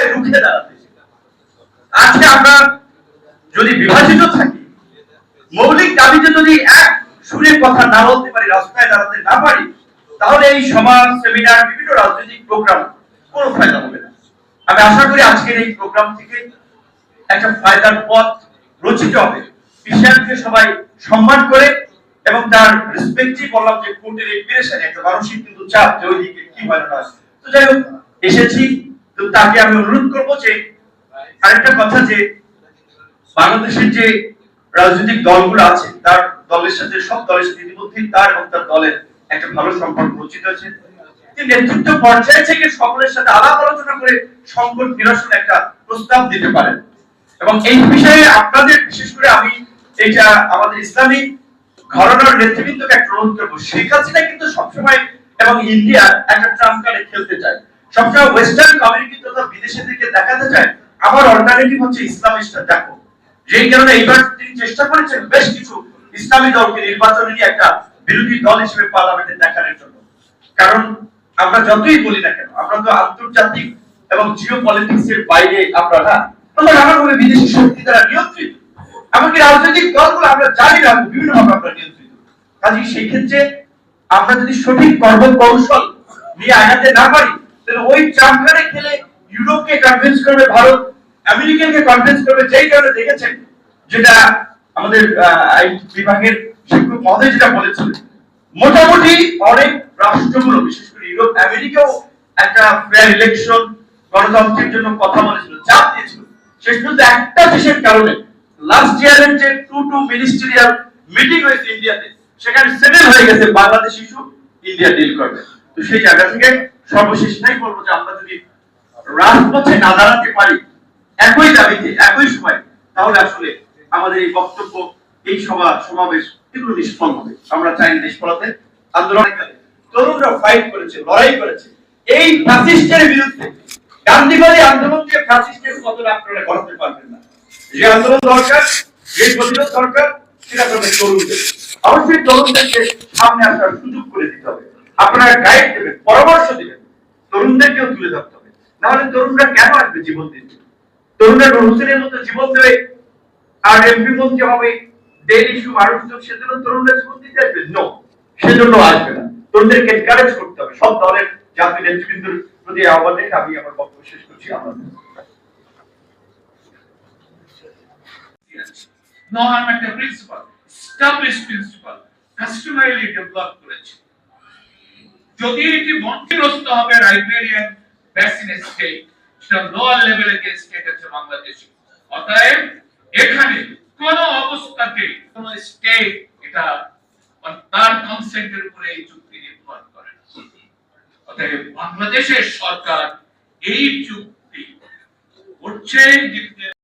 রাস্তায় রুখে দাঁড়াতে আজকে আমরা যদি বিভাজিত থাকি, মৌলিক দাবিতে যদি এক সুরে কথা না বলতে পারি, রাস্তায় দাঁড়াতে না পারি, তাহলে এই সমাজ, সেমিনার, বিভিন্ন রাজনৈতিক প্রোগ্রাম কোনো ফায়দা হবে না। আমি আশা করি আজকের এই প্রোগ্রাম থেকে একটা ফায়দার পথ রচিত হবে। ক্রিশ্চিয়ানকে সবাই সম্মান করে এবং তার রেসপেক্টই বললাম যে কোর্টের এই একটা মানসিক কিন্তু চাপ যে ওইদিকে কি হয় না তো যাই হোক, এসেছি। তো তাকে আমি অনুরোধ করব যে, আরেকটা কথা যে, বাংলাদেশের যে রাজনৈতিক দলগুলো আছে, তার দলের সাথে, সব দলের সাথে ইতিমধ্যেই তার এবং তার দলের একটা ভালো সম্পর্ক রচিত আছে নেতৃত্ব পর্যায়ে থেকে সকলের সাথে আলাপ আলোচনা করে সংকট নিরসন একটা প্রস্তাব দিতে পারেন। এবং এই বিষয়ে আপনাদের, বিশেষ করে আমি, এটা আমাদের ইসলামিক ঘরানার নেতৃবৃন্দকে একটা অনুরোধ করব। শেখ হাসিনা কিন্তু সবসময় এবং ইন্ডিয়া একটা ট্রাম্প খেলতে চায়। সবসময় ওয়েস্টার্ন কমিউনিটি তথা বিদেশে থেকে দেখাতে চায় আমার অল্টারনেটিভ হচ্ছে দেখো। যেই কারণে এইবার তিনি চেষ্টা করেছেন বেশ কিছু ইসলামী দলকে নির্বাচনে নিয়ে একটা বিরোধী দল হিসেবে পার্লামেন্টে দেখানোর জন্য। কারণ আমরা যতই বলি না কেন, আমরা তো আন্তর্জাতিক এবং জিও পলিটিক্স এর বাইরে বিদেশি শক্তি দ্বারা নিয়ন্ত্রিত। এমনকি রাজনৈতিক দলগুলো আমরা জানি না বিভিন্ন ভাবে আমরা নিয়ন্ত্রিত। কাজে সেই ক্ষেত্রে আমরা যদি সঠিক কর্ম কৌশল নিয়ে আগাতে না পারি তাহলে ওই খেলে ইউরোপকে কনভিন্স করবে, ভারত কনভিন্স করবে, যেই কারণে দেখেছেন যেটা আমাদের বিভাগের শিক্ষক মহোদয় যেটা বলেছিলেন মোটামুটি অনেক রাষ্ট্রগুলো, বিশেষ করে ইউরোপ, আমেরিকাও একটা ফেয়ার ইলেকশন গণতন্ত্রের জন্য কথা বলেছিল, চাপ দিয়েছিল। শেষ পর্যন্ত একটা দেশের কারণে লাস্ট ইয়ারের যে টু টু মিটিং হয়েছে ইন্ডিয়াতে সেখানে সেটেল হয়ে গেছে বাংলাদেশ ইস্যু ইন্ডিয়া ডিল করবে। তো সেই জায়গা থেকে সর্বশেষ নাই বলব যে আমরা যদি রাজপথে না দাঁড়াতে পারি, একই দাবিতে, একই সময়, তাহলে আসলে আমাদের এই বক্তব্য, এই সভা, সমাবেশ এগুলো নিষ্ফল হবে। আমরা চাই নিষ্ফলতে আন্দোলনকালে তরুণরা ফাইট করেছে, লড়াই করেছে। এই ফ্যাসিস্টের বিরুদ্ধে, গান্ধীবাদী আন্দোলন দিয়ে ফ্যাসিস্টের পতন আপনারা করাতে পারবেন না। যে আন্দোলন দরকার, যে প্রতিরোধ দরকার, সেটা করবে তরুণদের। অবশ্যই তরুণদেরকে সামনে আসার সুযোগ করে দিতে হবে। আপনারা গাইড দেবেন, পরামর্শ দিবেন। তরুণদেরকেও তুলে ধরতে হবে। নাহলে তরুণরা কেন আসবে জীবন দিতে? তরুণরা নূর মতো জীবন দেবে, আর এমপি মন্ত্রী হবে ডেল ইস্যু মানুষ সেজন্য তরুণরা জীবন দিতে আসবে? নো সেজন্য আসবে না। তরুণদেরকে এনকারেজ করতে হবে। সব দলের জাতীয় নেতৃবৃন্দের প্রতি আহ্বান রেখে আমি আমার বক্তব্য শেষ করছি। আপনাদের নরম একটা principal establish principal customarily develop করেছে যদি এটি বঞ্চিতগ্রস্ত হবে রাইবেরিয়ান বেসিন স্টেট সেটা লোয়ার লেভেলের যে স্টেট আছে বাংলাদেশে। অতএব এখানে কোন অবস্থাতে কোন স্টেট এটা তার কনসেন্টের উপরে এই চুক্তি নির্ভর করে অতএব বাংলাদেশের সরকার এই চুক্তি করছে